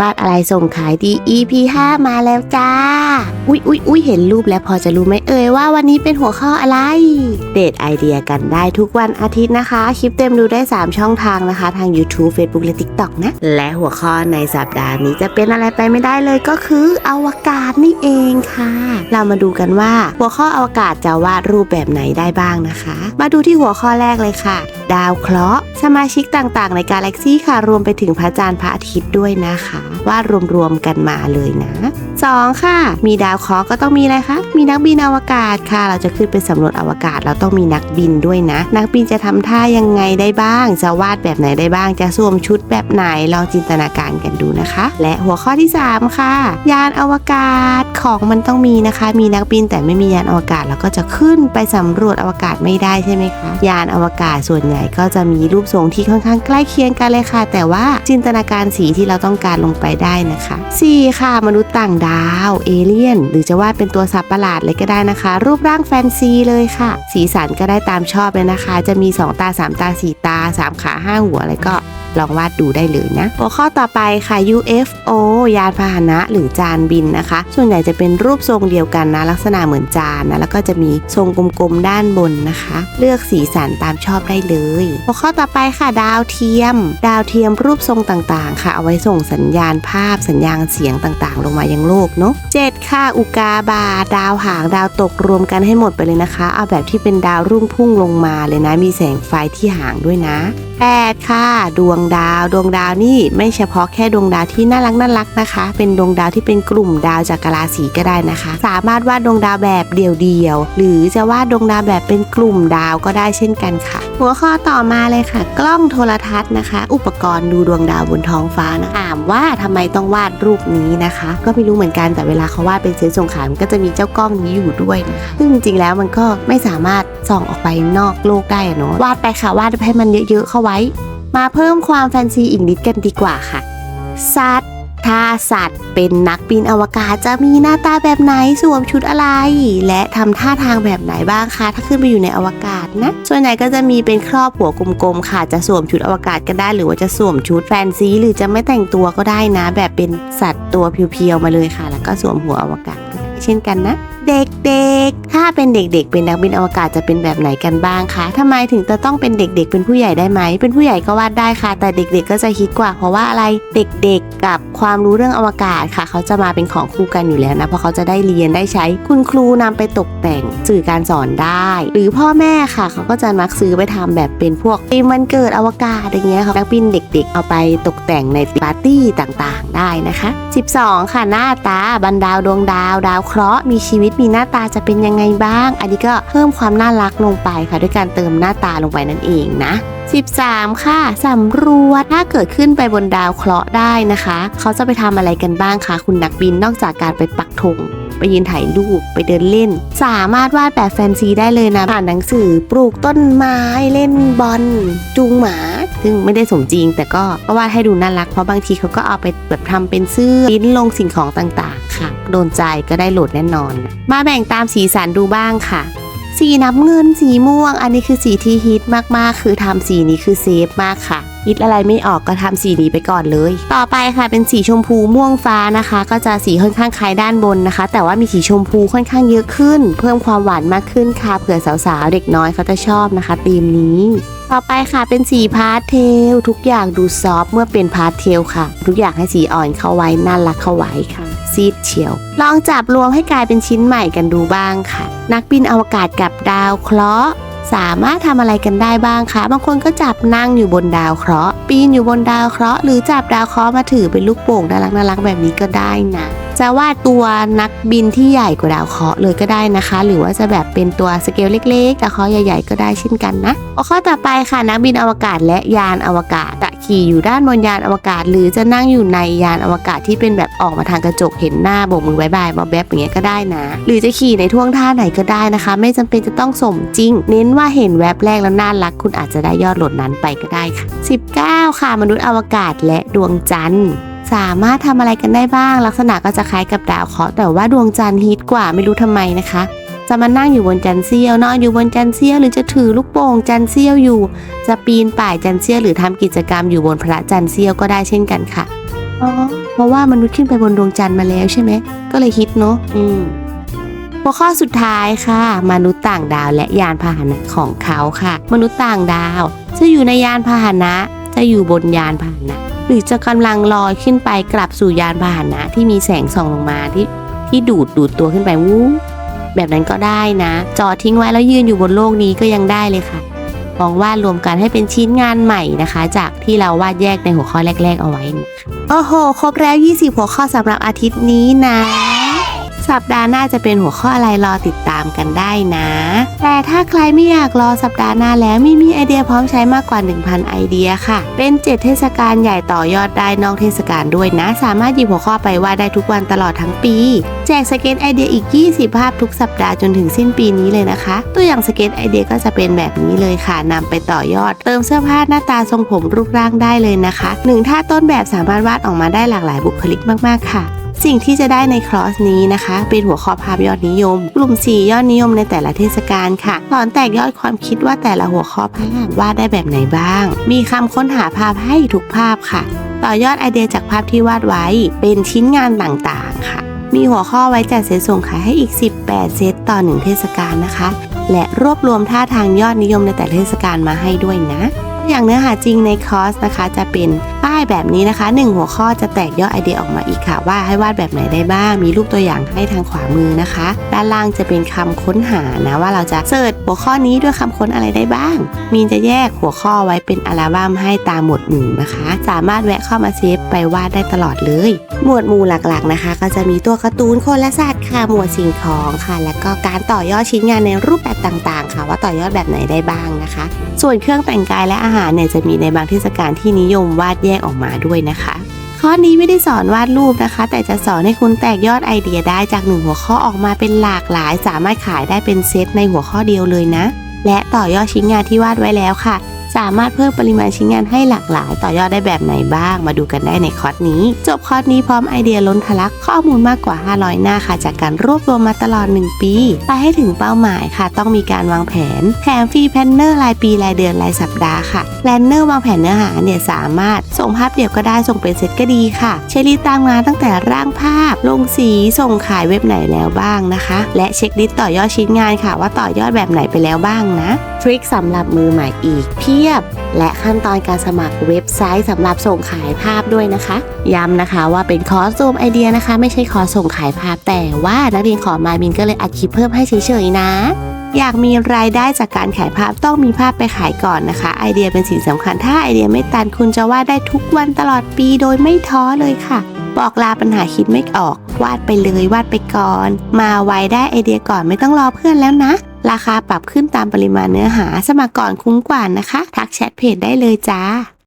วาดอะไรส่งขายดี EP 5 มาแล้วจ้า อุ๊ยอุ๊ยอุ๊ยเห็นรูปแล้วพอจะรู้ไหมเอ่ยว่าวันนี้เป็นหัวข้ออะไร เดทไอเดียกันได้ทุกวันอาทิตย์นะคะ คลิปเต็มดูได้ 3 ช่องทางนะคะ ทาง YouTube Facebook และ TikTok นะ และหัวข้อในสัปดาห์นี้จะเป็นอะไรไปไม่ได้เลยก็คืออวกาศนี่เองค่ะ เรามาดูกันว่าหัวข้ออวกาศจะวาดรูปแบบไหนได้บ้างนะคะ มาดูที่หัวข้อแรกเลยค่ะ ดาวเคราะห์ สมาชิกต่างๆ ในกาแล็กซี่ค่ะ รวมไปถึงพระจันทร์พระอาทิตย์ด้วยนะคะวาดรวมๆกันมาเลยนะ 2 ค่ะ มีดาวเคราะห์ก็ต้องมีอะไรคะ มีนักบินอวกาศค่ะ เราจะขึ้นไปสำรวจอวกาศ เราต้องมีนักบินด้วยนะ นักบินจะทำท่ายังไงได้บ้าง จะวาดแบบไหนได้บ้าง จะสวมชุดแบบไหน ลองจินตนาการกันดูนะคะ และหัวข้อที่ 3 ค่ะ ยานอวกาศของมันต้องมีนะคะ มีนักบินแต่ไม่มียานอวกาศเราก็จะขึ้นไปสำรวจอวกาศไม่ได้ใช่ไหมคะ ยานอวกาศส่วนใหญ่ก็จะมีรูปทรงที่ค่อนข้างใกล้เคียงกันเลยค่ะ แต่ว่าจินตนาการสีที่เราต้องการลงไปได้นะคะ 4 ค่ะ มนุษย์ต่างดาว เอเลี่ยน หรือจะวาดเป็นตัวสัตว์ประหลาดเลยก็ได้นะคะ รูปร่างแฟนซีเลยค่ะ สีสันก็ได้ตามชอบเลยนะคะ จะมี 2 ตา 3 ตา 4 ตา 3 ขา 5 หัวอะไรก็ ลองวาดดูได้เลยนะ หัวข้อต่อไปค่ะ UFO ยานพาหนะหรือจานบินนะคะ ส่วนใหญ่จะเป็นรูปทรงเดียวกันนะ ลักษณะเหมือนจานนะ แล้วก็จะมีทรงกลมๆด้านบนนะคะ เลือกสีสันตามชอบได้เลย หัวข้อต่อไปค่ะ ดาวเทียม ดาวเทียมรูปทรงต่างๆ ค่ะ เอาไว้ส่งสัญญาณภาพสัญญาณเสียงต่างๆ ลงมายังโลกเนาะ7ค่ะ อุกาบาดาวหางดาวตกรวมกันให้หมดไปเลยนะคะ เอาแบบที่เป็นดาวรุ่งพุ่งลงมาเลยนะ มีแสงไฟที่หางด้วยนะ 8 ค่ะ ดวงดาว ดวงดาวนี่ไม่เฉพาะแค่ดวงดาวที่น่ารักน่ารักนะคะ เป็นดวงดาวที่เป็นกลุ่มดาวจากกาแล็กซีก็ได้นะคะ สามารถวาดดวงดาวแบบเดี่ยวๆหรือจะวาดดวงดาวแบบเป็นกลุ่มดาวก็ได้เช่นกันค่ะ หัวข้อต่อมาเลยค่ะ กล้องโทรทัศน์นะคะ อุปกรณ์ดูดวงดาวบนท้องฟ้านะถามว่าทำไมต้องวาดรูปนี้นะคะ ก็ไม่รู้เหมือนกันแต่เวลาเขาวาดเป็นเซตส่งขามันก็จะมีเจ้ากล้องนี้อยู่ด้วยนะคะซึ่งจริงๆแล้วมันก็ไม่สามารถส่องออกไปนอกโลกได้เนาะวาดไปค่ะวาดให้มันเยอะๆเข้าไว้ มาเพิ่มความแฟนซีอีกนิดกันดีกว่าค่ะ สัตว์ ถ้าสัตว์เป็นนักบินอวกาศจะมีหน้าตาแบบไหนสวมชุดอะไร และทำท่าทางแบบไหนบ้างคะ ถ้าขึ้นไปอยู่ในอวกาศนะ ส่วนใหญ่ก็จะมีเป็นครอบหัวกลมๆค่ะ จะสวมชุดอวกาศก็ได้ หรือว่าจะสวมชุดแฟนซี หรือจะไม่แต่งตัวก็ได้นะ แบบเป็นสัตว์ตัวเพียวๆมาเลยค่ะ แล้วก็สวมหัวอวกาศก็ได้เช่นกันนะ เด็กๆ ถ้าเป็นเด็กๆ เป็นนักบินอวกาศจะเป็นแบบไหนกันบ้างคะทำไมถึงจะต้องเป็นเด็กๆ เป็นผู้ใหญ่ได้ไหม เป็นผู้ใหญ่ก็วาดได้ค่ะ แต่เด็กๆ ก็จะฮิตกว่า เพราะว่าอะไร เด็กๆ กับความรู้เรื่องอวกาศค่ะ เขาจะมาเป็นของคู่กันอยู่แล้วนะ เพราะเขาจะได้เรียนได้ใช้ คุณครูนำไปตกแต่งสื่อการสอนได้ หรือพ่อแม่ค่ะ เขาก็จะมักซื้อไปทำแบบเป็นพวกธีมวันเกิดอวกาศอย่างเงี้ยค่ะนักบินเด็ก ๆ เอาไปตกแต่งในปาร์ตี้ต่างๆ ได้นะคะ 12 ค่ะหน้าตาบรรดาวดวงดาว ดาวเคราะห์มีชีวิตมีหน้าตาจะเป็นยังไงบ้าง อันนี้ก็เพิ่มความน่ารักลงไปค่ะด้วยการเติมหน้าตาลงไปนั่นเองนะ13 ค่ะสำรวจถ้าเกิดขึ้นไปบนดาวเคราะห์ได้นะคะ เขาจะไปทำอะไรกันบ้างคะคุณนักบินนอกจากการไปปักธง ไปยืนถ่ายรูปไปเดินเล่น สามารถวาดแบบแฟนซีได้เลยนะผ่านหนังสือปลูกต้นไม้เล่นบอลจูงหมา ซึ่งไม่ได้สมจริง แต่ก็วาดให้ดูน่ารักเพราะบางทีเขาก็เอาไปแบบทำเป็นเสื้อปริ้นลงสิ่งของต่างๆ ค่ะ โดนใจก็ได้โหลดแน่นอน มาแบ่งตามสีสันดูบ้างค่ะสีน้ำเงินสีม่วง อันนี้คือสีที่ฮิตมากๆ คือทำสีนี้คือเซฟมากค่ะ ฮิตอะไรไม่ออกก็ทำสีนี้ไปก่อนเลย ต่อไปค่ะเป็นสีชมพูม่วงฟ้านะคะ ก็จะสีค่อนข้างคล้ายด้านบนนะคะ แต่ว่ามีสีชมพูค่อนข้างเยอะขึ้น เพิ่มความหวานมากขึ้นค่ะเผื่อสาวๆเด็กน้อยเขาจะชอบนะคะธีมนี้ต่อไปค่ะเป็นสีพาสเทล ทุกอย่างดูซอฟเมื่อเป็นพาสเทลค่ะ ทุกอย่างให้สีอ่อนเข้าไว้น่ารักเข้าไว้ค่ะ ซีดเฉียว ลองจับรวมให้กลายเป็นชิ้นใหม่กันดูบ้างค่ะ นักบินอวกาศกับดาวเคราะห์ สามารถทำอะไรกันได้บ้างคะ บางคนก็จับนั่งอยู่บนดาวเคราะห์ ปีนอยู่บนดาวเคราะห์หรือจับดาวเคราะห์มาถือเป็นลูกโป่งน่ารักน่ารักแบบนี้ก็ได้นะ จะวาดตัวนักบินที่ใหญ่กว่าดาวเคราะห์เลยก็ได้นะคะ หรือว่าจะแบบเป็นตัวสเกลเล็กๆดาวเคราะห์ใหญ่ๆก็ได้เช่นกันนะข้อต่อไปค่ะนักบินอวกาศและยานอวกาศจะขี่อยู่ด้านบนยานอวกาศ หรือจะนั่งอยู่ในยานอวกาศที่เป็นแบบออกมาทางกระจกเห็นหน้าโบกมือบายบายบอแบบอย่างเงี้ยก็ได้นะ หรือจะขี่ในท่วงท่าไหนก็ได้นะคะ ไม่จำเป็นจะต้องสมจริง เน้นว่าเห็นแวบแรกแล้วน่ารักคุณอาจจะได้ยอดหลดนั้นไปก็ได้ค่ะ 19 ค่ะมนุษย์อวกาศและดวงจันทร์ สามารถทำอะไรกันได้บ้าง ลักษณะก็จะคล้ายกับดาวเคราะห์แต่ว่าดวงจันทร์ฮิตกว่าไม่รู้ทำไมนะคะ จะมานั่งอยู่บนจันทร์เสี้ยวนอนอยู่บนจันทร์เสี้ยวหรือจะถือลูกโป่งจันทร์เสี้ยวอยู่ จะปีนป่ายจันทร์เสี้ยวหรือทำกิจกรรมอยู่บนพระจันทร์เสี้ยวก็ได้เช่นกันค่ะอ๋อเพราะว่ามนุษย์ขึ้นไปบนดวงจันทร์มาแล้วใช่ไหมก็เลยฮิตเนาะอืมหัวข้อสุดท้ายค่ะ มนุษย์ต่างดาวและยานพาหนะของเขาค่ะ มนุษย์ต่างดาว จะอยู่ในยานพาหนะ จะอยู่บนยานพาหนะ หรือจะกำลังลอยขึ้นไปกลับสู่ยานพาหนะที่มีแสงส่องลงมาที่ที่ดูดดูดตัวขึ้นไปวู้แบบนั้นก็ได้นะ จอทิ้งไว้แล้วยืนอยู่บนโลกนี้ก็ยังได้เลยค่ะมองวาดรวมกันให้เป็นชิ้นงานใหม่นะคะ จากที่เราวาดแยกในหัวข้อแรก ๆ เอาไว้ โอ้โห ครบแล้ว 20 หัวข้อสำหรับอาทิตย์นี้นะ สัปดาห์หน้าจะเป็นหัวข้ออะไรรอติดตามกันได้นะ แต่ถ้าใครไม่อยากรอสัปดาห์หน้าแล้วมีมีไอเดียพร้อมใช้มากกว่า 1,000 ไอเดียค่ะ เป็น 7 เทศกาลใหญ่ต่อยอดได้นอกเทศกาลด้วยนะ สามารถหยิบหัวข้อไปวาดได้ทุกวันตลอดทั้งปี แจกสเก็ตไอเดียอีก 20 ภาพทุกสัปดาห์จนถึงสิ้นปีนี้เลยนะคะ ตัวอย่างสเก็ตไอเดียก็จะเป็นแบบนี้เลยค่ะนำไปต่อยอด เติมเสื้อผ้าหน้าตาทรงผมรูปร่างได้เลยนะคะหนึ่งท่าต้นแบบสามารถวาดออกมาได้หลากหลายบุคลิกมากๆค่ะ สิ่งที่จะได้ในคลอสนี้นะคะ เป็นหัวข้อภาพยอดนิยม กลุ่ม 4 ยอดนิยมในแต่ละเทศกาลค่ะสอนแตกยอดความคิดว่าแต่ละหัวข้อภาพวาดได้แบบไหนบ้าง มีคำค้นหาภาพให้ทุกภาพค่ะ ต่อยอดไอเดียจากภาพที่วาดไว้ เป็นชิ้นงานต่างๆค่ะ มีหัวข้อไว้จัดเซตส่งขายให้อีก 18 เซตต่อหนึ่งเทศกาลนะคะ และรวบรวมท่าทางยอดนิยมในแต่ละเทศกาลมาให้ด้วยนะ อย่างเนื้อหาจริงในคอร์สนะคะจะเป็น ป้ายแบบนี้นะคะหนึ่งหัวข้อจะแตกย่อไอเดียออกมาอีกค่ะ ว่าให้วาดแบบไหนได้บ้าง มีรูปตัวอย่างให้ทางขวามือนะคะ ด้านล่างจะเป็นคำค้นหานะว่าเราจะเสิร์ชหัวข้อนี้ด้วยคำค้นอะไรได้บ้าง มีนจะแยกหัวข้อไว้เป็นอัลบั้มให้ตามหมวดหมู่นะคะ สามารถแวะเข้ามาเซฟไปวาดได้ตลอดเลย หมวดหมู่หลักๆนะคะ ก็จะมีตัวการ์ตูนคนและสัตว์ค่ะหมวดสิ่งของค่ะ แล้วก็การต่อยอดชิ้นงานในรูปแบบต่างๆ ค่ะ ว่าต่อยอดแบบไหนได้บ้างนะคะ ส่วนเครื่องแต่งกายและอาหารเนี่ยจะมีในบางเทศกาลที่นิยมวาดแยกออกมาด้วยนะคะ ข้อนี้ไม่ได้สอนวาดรูปนะคะ แต่จะสอนให้คุณแตกยอดไอเดียได้จากหนึ่งหัวข้อออกมาเป็นหลากหลาย สามารถขายได้เป็นเซตในหัวข้อเดียวเลยนะ และต่อยอดชิ้นงานที่วาดไว้แล้วค่ะ สามารถเพิ่มปริมาณชิ้นงานให้หลากหลาย ต่อยอดได้แบบไหนบ้าง มาดูกันได้ในคอร์สนี้ จบคอร์สนี้พร้อมไอเดียล้นทะลักข้อมูลมากกว่า 500 หน้าค่ะ จากการรวบรวมมาตลอด 1 ปี ไปให้ถึงเป้าหมายค่ะ ต้องมีการวางแผนแถมฟรีแพนเนอร์รายปีรายเดือนรายสัปดาห์ค่ะแพลนเนอร์วางแผนเนื้อหาเนี่ยสามารถส่งภาพเดี่ยวก็ได้ส่งเป็นเซตก็ดีค่ะเชลิตตามงานตั้งแต่ร่างภาพ ลงสีส่งขายเว็บไหนแล้วบ้างนะคะ และเช็คลิสต์ต่อยอดชิ้นงานค่ะ ว่าต่อยอดแบบไหนไปแล้วบ้างนะทริคสำหรับมือใหม่อีกเพียบ และขั้นตอนการสมัครเว็บไซต์สำหรับส่งขายภาพด้วยนะคะ ย้ำนะคะว่าเป็นคอร์สซูมไอเดียนะคะ ไม่ใช่คอร์สส่งขายภาพแต่ว่านักเรียนขอมาบินก็เลยอัดคลิปเพิ่มให้เฉยๆนะอยากมีรายได้จากการขายภาพต้องมีภาพไปขายก่อนนะคะ ไอเดียเป็นสิ่งสำคัญ ถ้าไอเดียไม่ตันคุณจะวาดได้ทุกวันตลอดปีโดยไม่ท้อเลยค่ะ บอกลาปัญหาคิดไม่ออก วาดไปเลยวาดไปก่อน มาไวได้ไอเดียก่อนไม่ต้องรอเพื่อนแล้วนะ ราคาปรับขึ้นตามปริมาณเนื้อหา สมัครก่อนคุ้มกว่านะคะ ทักแชทเพจได้เลยจ้า